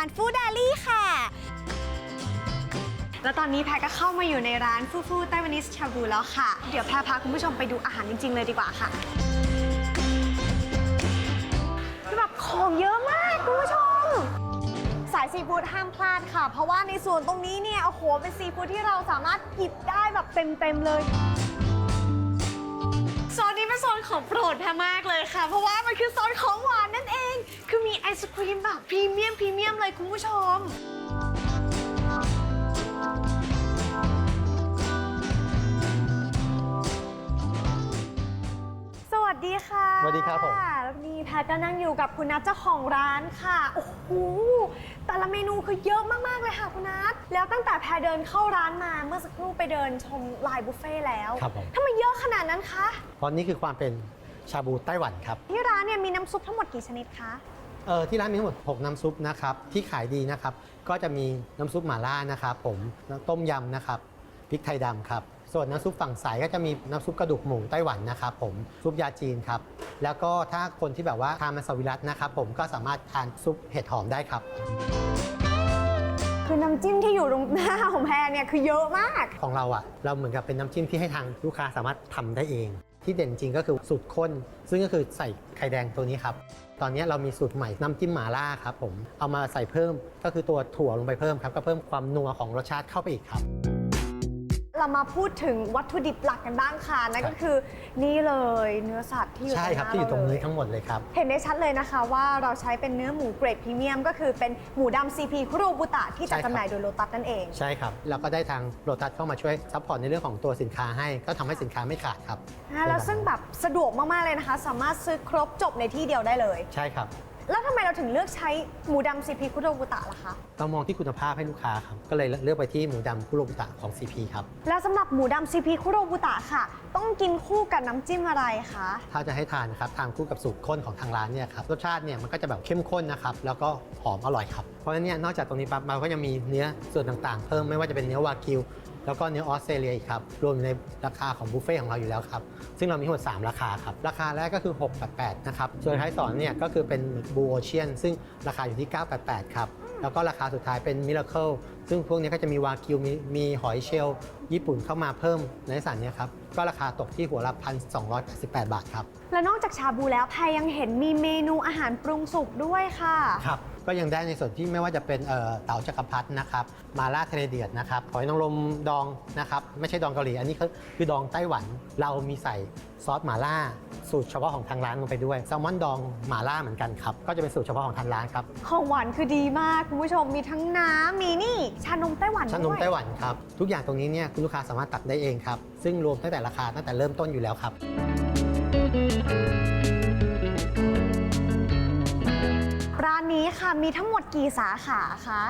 และรายการฟู้ด d ดลี่ค่ะ แล้วตอนนี้แพรก็เข้ามาอยู่ในร้านฟูฟูไต้หวันนิสชาบูแล้วค่ะ เดี๋ยวแพรพาคุณผู้ชมไปดูอาหารจริง ๆ เลยดีกว่าค่ะคือแบบของเยอะมากคุณผู้ชม สายซีฟู้ดห้ามพลาดค่ะ เพราะว่าในส่วนตรงนี้เนี่ยโอ้โหเป็นซีฟู้ดที่เราสามารถหยิบได้แบบเต็มๆเลยโซนนี้เป็นโซนของโปรดแพรมากเลยค่ะ เพราะว่ามันคือโซนของหวานนั่นเอง คือมีไอศครีมแบบพรีเมียมพรีเมียมเลยคุณผู้ชม สวัสดีค่ะสวัสดีครับผม แล้วนี่แพทก็นั่งอยู่กับคุณนัทเจ้าของร้านค่ะ โอ้โห แต่ละเมนูคือเยอะมาก ๆ เลยค่ะคุณนัท แล้วตั้งแต่แพรเดินเข้าร้านมาเมื่อสักครู่ไปเดินชมลายบุฟเฟ่ต์แล้วครับผม ทำไมเยอะขนาดนั้นคะ เพราะนี่คือความเป็นชาบูไต้หวันครับ ที่ร้านเนี่ยมีน้ำซุปทั้งหมดกี่ชนิดคะ เออที่ร้านมีทั้งหมด 6 น้ำซุปนะครับที่ขายดีนะครับ ก็จะมีน้ำซุปหม่าล่านะครับผมต้มยำนะครับพริกไทยดำครับส่วนน้ำซุปฝั่งสายก็จะมีน้ำซุปกระดูกหมูไต้หวันนะครับผมซุปยาจีนครับแล้วก็ถ้าคนที่แบบว่าทานมัสวิรัตนะครับผมก็สามารถทานซุปเห็ดหอมได้ครับ คือน้ำจิ้มที่อยู่ตรงหน้าของแพรเนี่ยคือเยอะมาก ของเราอะ่ะเราเหมือนกับเป็นน้ำจิ้มที่ให้ทางลูกค้าสามารถทำได้เอง ที่เด่นจริงก็คือสูตรข้น ซึ่งก็คือใส่ไข่แดงตัวนี้ครับ ตอนนี้เรามีสูตรใหม่น้ำจิ้มหม่าล่าครับผมเอามาใส่เพิ่มก็คือตัวถั่วลงไปเพิ่มครับก็เพิ่มความนัวของรสชาติเข้าไปอีกครับ เรามาพูดถึงวัตถุดิบหลักกันบ้างค่ะนั่นก็คือนี่เลยเนื้อสัตว์ที่อยู่ใช่ครับหาที่อยู่ตรงนี้เาเลทั้งหมดเลยครับ เห็นได้ชัดเลยนะคะว่าเราใช้เป็นเนื้อหมูเกรดพรีเมียม ก็คือเป็นหมูดำ CP คุโรบุตะที่ใช่จัดครับจำหน่ายโดยโลตัสนั่นเองใช่ครับแล้วก็ได้ทางโรตัสเข้ามาช่วยซัพพอร์ตในเรื่องของตัวสินค้าให้ก็ทำให้สินค้าไม่ขาดครับ อ่าแล้วซึ่งแบบสะดวกมากๆเลยนะคะ สามารถซื้อครบจบในที่เดียวได้เลย ใช่ครับ แล้วทำไมเราถึงเลือกใช้หมูดำ CP คุโรบุตะล่ะคะ เรามองที่คุณภาพให้ลูกค้าครับ ก็เลยเลือกไปที่หมูดำคุโรบุตะของ CP ครับ แล้วสำหรับหมูดำ CP คุโรบุตะค่ะ ต้องกินคู่กับน้ำจิ้มอะไรคะ ถ้าจะให้ทานนะครับทานคู่กับสูตรข้นของทางร้านเนี่ยครับรสชาติเนี่ยมันก็จะแบบเข้มข้นนะครับแล้วก็หอมอร่อยครับเพราะฉะนั้นเนี่ยนอกจากตรงนี้ปั๊บเราก็ยังมีเนื้อส่วนต่างๆ เพิ่มไม่ว่าจะเป็นเนื้อวากิว แล้วก็เนื้อออสเตรเลียอีกครับรวมอยู่ในราคาของบุฟเฟ่ต์ของเราอยู่แล้วครับซึ่งเรามีทั้งหมด3ราคาครับราคาแรกก็คือ 688นะครับส่วนท้ายสอนเนี่ยก็คือเป็นบูโอเชียนซึ่งราคาอยู่ที่ 988ครับแล้วก็ราคาสุดท้ายเป็นมิราเคิลซึ่งพวกนี้ก็จะมีวากิวมีมีหอยเชลล์ญี่ปุ่นเข้ามาเพิ่มในสันเนี่ยครับ ก็ราคาตกที่หัวละ1,288บาทครับ และนอกจากชาบูแล้วแพรยังเห็นมีเมนูอาหารปรุงสุกด้วยค่ะ ครับ ก็ยังได้ในส่วนที่ไม่ว่าจะเป็นเอ่อเต๋าจักรพรรดินะครับมาล่าทะเลเดือดนะครับหอยนางรมดองนะครับไม่ใช่ดองเกาหลี อันนี้คือคือดองไต้หวันเรามีใส่ซอสหม่าล่าสูตรเฉพาะของทางร้านลงไปด้วยแซลมอนดองหม่าล่าเหมือนกันครับก็จะเป็นสูตรเฉพาะของทางร้านครับของหวานคือดีมากคุณผู้ชมมีทั้งน้ำมีนี่ชานมไต้หวันชานมด้วยไต้หวันครับทุกอย่างตรงนี้เนี่ยคุณลูกค้าสามารถตักได้เองครับซึ่งรวมตั้งแต่ราคาตั้งแต่เริ่มต้นอยู่แล้วครับ มีทั้งหมดกี่สาขาคะ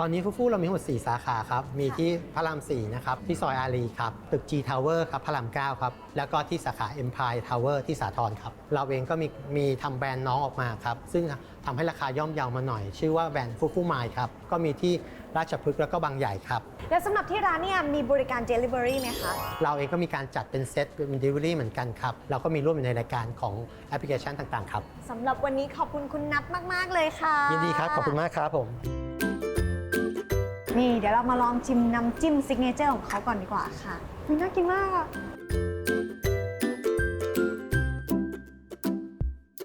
ตอนนี้ฟูฟูเรามีทั้งหมด 4 สาขาครับ มีที่พระราม 4 นะครับ ที่ซอยอารีครับ ตึก G Tower ครับ พระราม 9 ครับ แล้วก็ที่สาขา Empire Tower ที่สาทรครับ เราเองก็มีมีทำแบรนด์น้องออกมาครับ ซึ่งทำให้ราคาย่อมเยามาหน่อย ชื่อว่าแบรนด์ฟูฟูมายครับ ก็มีที่ราชพฤกษ์แล้วก็บางใหญ่ครับ และสำหรับที่ร้านเนี่ยมีบริการ Delivery ไหมคะ เราเองก็มีการจัดเป็นเซตเป็น delivery เหมือนกันครับ เราก็มีร่วมอยู่ในรายการของแอปพลิเคชันต่างๆครับสำหรับวันนี้ขอบคุณคุณนัทมาก ๆ เลยค่ะ ยินดีครับ ขอบคุณมากครับผม นี่เดี๋ยวเรามาลองชิมน้ำจิ้มซิกเนเจอร์ของเขาก่อนดีกว่าค่ะมันน่ากินมากอะ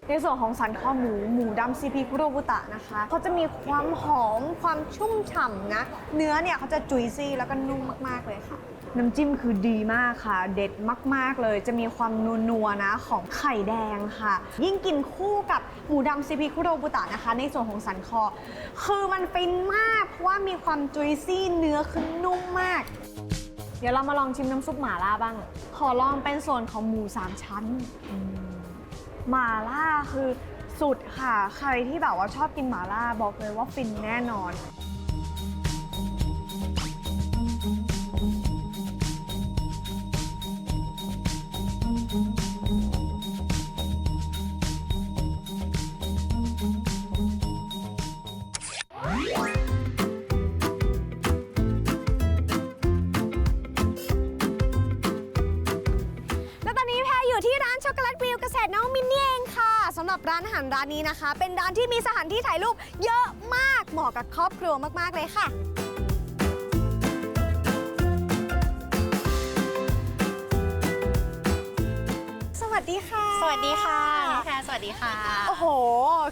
ในส่วนของสันคอหมูหมูดำซีพีคุโรบุตะนะคะเขาจะมีความหอมความชุ่มฉ่ำนะ เนื้อเนี่ยเขาจะจุยซี่แล้วก็นุ่มมากๆเลยค่ะ น้ำจิ้มคือดีมากค่ะ เด็ดมาก ๆ เลย จะมีความนัวๆนะของไข่แดงค่ะ ยิ่งกินคู่กับหมูดำซีพีคุโรบุตะนะคะ ในส่วนของสันคอ คือมันฟินมาก เพราะว่ามีความจุยซี่เนื้อคือนุ่มมาก เดี๋ยวเรามาลองชิมน้ำซุปหม่าล่าบ้าง ขอลองเป็นส่วนของหมูสามชั้นหม่าล่าคือสุดค่ะ ใครที่แบบว่าชอบกินหม่าล่าบอกเลยว่าฟินแน่นอนานอาหารร้านนี้นะคะ เป็นร้านที่มีสถานที่ถ่ายรูปเยอะมากเหมาะกับครอบครัวมาก ๆ เลยค่ะสวัสดีค่ะ สวัสดีค่ะน้องแพรสวัสดีค่ะ โอ้โห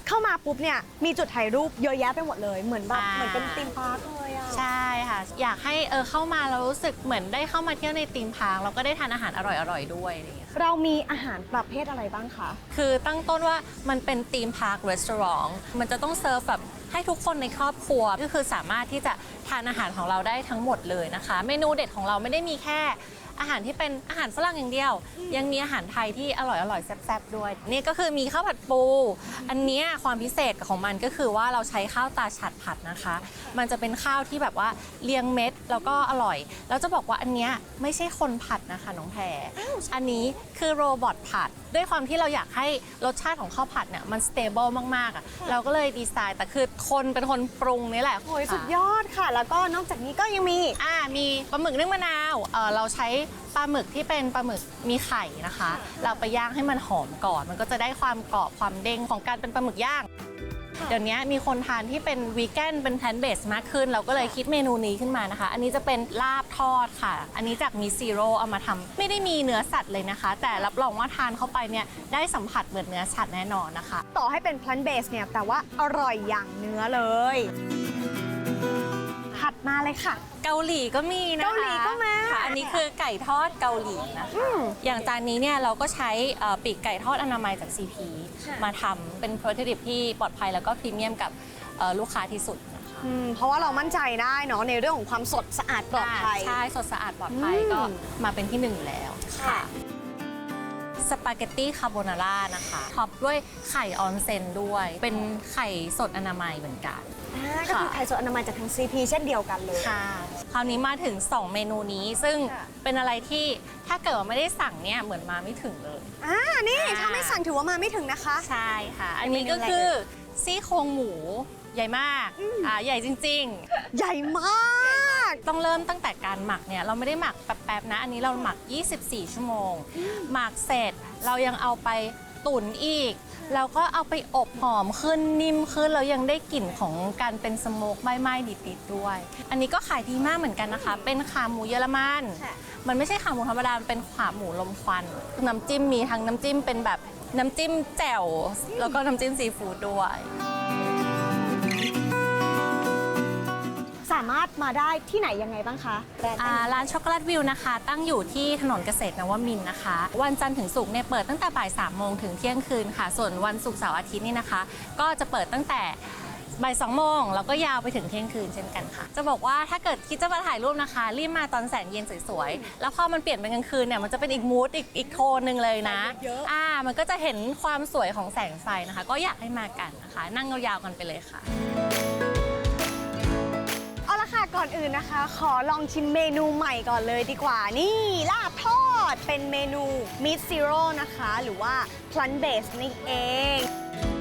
เข้ามาปุ๊บเนี่ย มีจุดถ่ายรูปเยอะแยะไปหมดเลย เหมือนแบบอ่าเหมือนเป็นธีมพาร์คเลยอะ ใช่ค่ะ อยากให้เออเข้ามาแล้วรู้สึกเหมือนได้เข้ามาเที่ยวในธีมพาร์คแล้วก็ได้ทานอาหารอร่อยๆด้วยอะไรอย่างเงี้ยค่ะเรามีอาหารประเภทอะไรบ้างคะ คือตั้งต้นว่ามันเป็นธีมพาร์ครีสอร์ทมันจะต้องเซิร์ฟแบบให้ทุกคนในครอบครัวก็คือสามารถที่จะทานอาหารของเราได้ทั้งหมดเลยนะคะ เมนูเด็ดของเราไม่ได้มีแค่ อาหารที่เป็นอาหารฝรั่งอย่างเดียว ยังมีอาหารไทยที่อร่อยอร่อยๆแซ่บๆด้วย นี่ก็คือมีข้าวผัดปู อันเนี้ยความพิเศษของมันก็คือว่าเราใช้ข้าวตาฉัดผัดนะคะ มันจะเป็นข้าวที่แบบว่าเรียงเม็ดแล้วก็อร่อย แล้วจะบอกว่าอันเนี้ยไม่ใช่คนผัดนะคะน้องแพรอันนี้คือโรบอทผัด ด้วยความที่เราอยากให้รสชาติของข้าวผัดเนี่ยมันสเตเบิลมากๆอะเราก็เลยดีไซน์แต่คือคนเป็นคนปรุงนี่แหละโอ้ยสุดยอดค่ะ แล้วก็นอกจากนี้ก็ยังมีอ่ามีปลาหมึกนึ่งมะนาวเออเราใช้ปลาหมึกที่เป็นปลาหมึกมีไข่นะคะ เราไปย่างให้มันหอมก่อน มันก็จะได้ความกรอบความเด้งของการเป็นปลาหมึกย่าง เดี๋ยวนี้มีคนทานที่เป็นวีแกนเป็นแพลนเบสมากขึ้น เราก็เลยคิดเมนูนี้ขึ้นมานะคะ อันนี้จะเป็นลาบทอดค่ะ อันนี้จากมีซีโร่เอามาทำไม่ได้มีเนื้อสัตว์เลยนะคะ แต่รับรองว่าทานเข้าไปเนี่ยได้สัมผัสเหมือนเนื้อสัตว์แน่นอนนะคะ ต่อให้เป็น plant based เนี่ยแต่ว่าอร่อยอย่างเนื้อเลย มาเลยค่ะ เกาหลีก็มีนะคะเกาหลีก็มาค่ะอันนี้คือไก่ทอดเกาหลีนะคะอืมอย่างจานนี้เนี่ยเราก็ใช้เอ่อปีกไก่ทอดอนามัยจาก CP ค่ะมาทำเป็น p r o ทีฟที่ปลอดภัยแล้วก็พรีเมียมกับเอ่อลูกค้าที่สุดนะคะอืมเพราะว่าเรามั่นใจได้เนาะในเรื่องของความสดสะอาดปลอดภัย ใช่ สดสะอาดปลอดภัยอืมก็มาเป็นที่หนึ่งอยู่แล้วค่ะสปาเกตตี้คาโบนาร่านะคะท็อปด้วยไข่ออนเซนด้วย เป็นไข่สดอนามัยเหมือนกัน อ่าก็คือค่ะไข่สดอนามัยจากทาง CP เช่นเดียวกันเลย ค่ะคราวนี้มาถึง 2 เมนูนี้ซึ่งค่ะ เป็นอะไรที่ถ้าเกิดว่าไม่ได้สั่งเนี่ยเหมือนมาไม่ถึงเลย อ่านี่อ่า ถ้าไม่สั่งถือว่ามาไม่ถึงนะคะ ใช่ค่ะ อันนี้เป็นก็อะไรคือซี่โครงหมูใหญ่มากอ่าใหญ่จริง ใหญ่มาก ๆ ต้องเริ่มตั้งแต่การหมักเนี่ยเราไม่ได้หมักแป๊บๆนะ อันนี้เราหมัก 24 ชั่วโมง หมักเสร็จเรายังเอาไป ตุ๋นอีก แล้วก็เอาไปอบหอมขึ้นนิ่มขึ้นแล้วยังได้กลิ่นของการเป็นสโมกไหม้ๆดิดๆด้วย อันนี้ก็ขายดีมากเหมือนกันนะคะ เป็นขาหมูเยอรมันค่ะมันไม่ใช่ขาหมูธรรมดามันเป็นขาหมูลมควัน น้ำจิ้มมีทั้งน้ำจิ้มเป็นแบบน้ำจิ้มแจ่วแล้วก็น้ำจิ้มซีฟู้ดด้วยามารถมาได้ที่ไหนยังไงบ้างคะแบรนด์อ่าร้านช็อกโกแลตวิวนะคะ ตั้งอยู่ที่ถนนเกษตรนวมินทร์นะคะ วันจันทร์ถึงศุกร์เนี่ยเปิดตั้งแต่บ่าย3ามโมงถึงเที่ยงคืนค่ะ ส่วนวันศุกร์เสาร์อาทิตย์นี่นะคะ ก็จะเปิดตั้งแต่บ่ายสองโมงแล้วก็ยาวไปถึงเที่ยงคืนเช่นกันค่ะ จะบอกว่าถ้าเกิดคิดจะมาถ่ายรูปนะคะ รีบมาตอนแสงเย็นสวยๆ แล้วพอมันเปลี่ยนเป็นกลางคืนเนี่ยมันจะเป็นอีกมูดอีกอีกโทนหนึ่งเลยนะอ่ามันก็จะเห็นความสวยของแสงไฟนะคะ ก็อยากให้มากันนะคะ นั่งยาวๆกันไปเลยค่ะเอนอื่นนะคะ ขอลองชิมเมนูใหม่ก่อนเลยดีกว่า นี่ลาบทอดเป็นเมนูมิดซีโร่นะคะ หรือว่าพลันเบสนี่เอง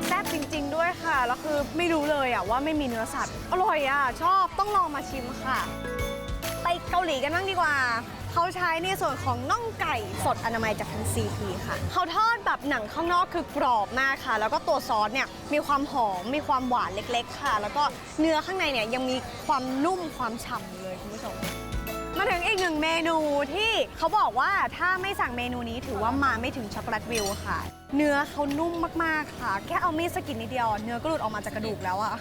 แซ่บจริง ๆ ด้วยค่ะ แล้วคือไม่รู้เลยอะว่าไม่มีเนื้อสัตว์ อร่อยอะชอบต้องลองมาชิมค่ะ เกาหลีกันบ้างดีกว่า เขาใช้ในส่วนของน่องไก่สดอนามัยจากทาง CP ค่ะ เขาทอดแบบหนังข้างนอกคือกรอบมากค่ะ แล้วก็ตัวซอสเนี่ยมีความหอม มีความหวานเล็ก ๆ ค่ะ แล้วก็เนื้อข้างในเนี่ยยังมีความนุ่มความฉ่ำเลยคุณผู้ชมมาถึงอีกหนึ่งเมนูที่เขาบอกว่าถ้าไม่สั่งเมนูนี้ถือว่ามาไม่ถึงช็อกโกแลตวิวค่ะ เนื้อเขานุ่มมาก ๆ ค่ะ แค่เอามีดสกิดนิดเดียว เนื้อก็หลุดออกมาจากกระดูกแล้วอะ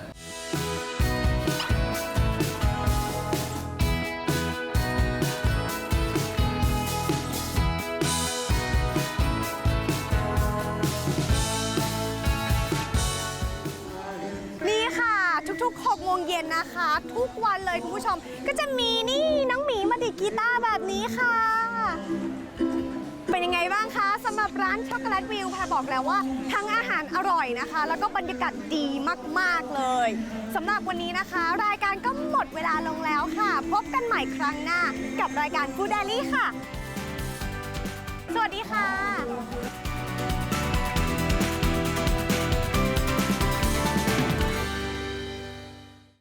ย็นนะคะ ทุกวันเลยคุณผู้ชม ก็จะมีนี่น้องหมีมาดิดกีตาร์แบบนี้ค่ะ เป็นยังไงบ้างคะสำหรับร้านช็อกโกแลตวิวแพรบอกแล้วว่าทั้งอาหารอร่อยนะคะ แล้วก็บรรยากาศดีมาก ๆ เลยสำหรับวันนี้นะคะ รายการก็หมดเวลาลงแล้วค่ะ พบกันใหม่ครั้งหน้า กับรายการฟูด d ดลี่ค่ะ สวัสดีค่ะ